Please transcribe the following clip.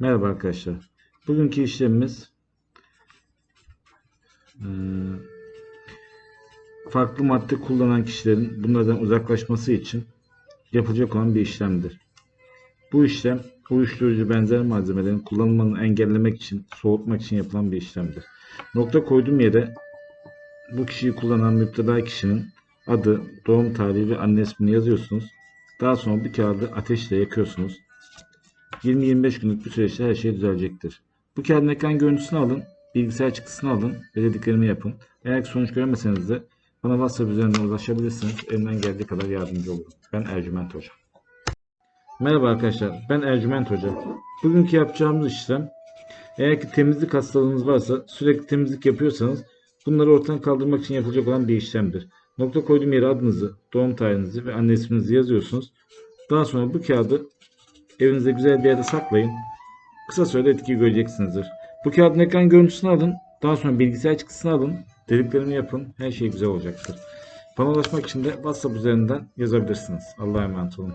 Merhaba arkadaşlar. Bugünkü işlemimiz eee, farklı madde kullanan kişilerin bunlardan uzaklaşması için yapılacak olan bir işlemdir. Bu işlem uyuşturucu benzer malzemelerin kullanılmanı engellemek için, soğutmak için yapılan bir işlemdir. Nokta koyduğum yere bu kişiyi kullanan müptela kişinin adı, doğum tarihi ve anne ismini yazıyorsunuz. Daha sonra bu kağıdı ateşle yakıyorsunuz. 20-25 günlük bir süreçte her şey düzelecektir. Bu kağıdın ekran görüntüsünü alın, bilgisayar çıktısını alın ve dediklerimi yapın. Eğer sonuç göremeseniz de bana WhatsApp üzerinden ulaşabilirsiniz. Elimden geldiği kadar yardımcı olurum. Ben Ercüment Hoca. Merhaba arkadaşlar, ben Ercüment Hoca. Bugünkü yapacağımız işlem, eğer ki temizlik hastalığınız varsa, sürekli temizlik yapıyorsanız, bunları ortadan kaldırmak için yapılacak olan bir işlemdir. Nokta koyduğum yere adınızı, doğum tarihinizi ve anne isminizi yazıyorsunuz. Daha sonra bu kağıdı Evinizde güzel bir yerde saklayın. Kısa sürede etki göreceksinizdir. Bu kağıdın ekran görüntüsünü alın. Daha sonra bilgisayar çıktısını alın. Dediklerimi yapın. Her şey güzel olacaktır. Bana ulaşmak için de WhatsApp üzerinden yazabilirsiniz. Allah'a emanet olun.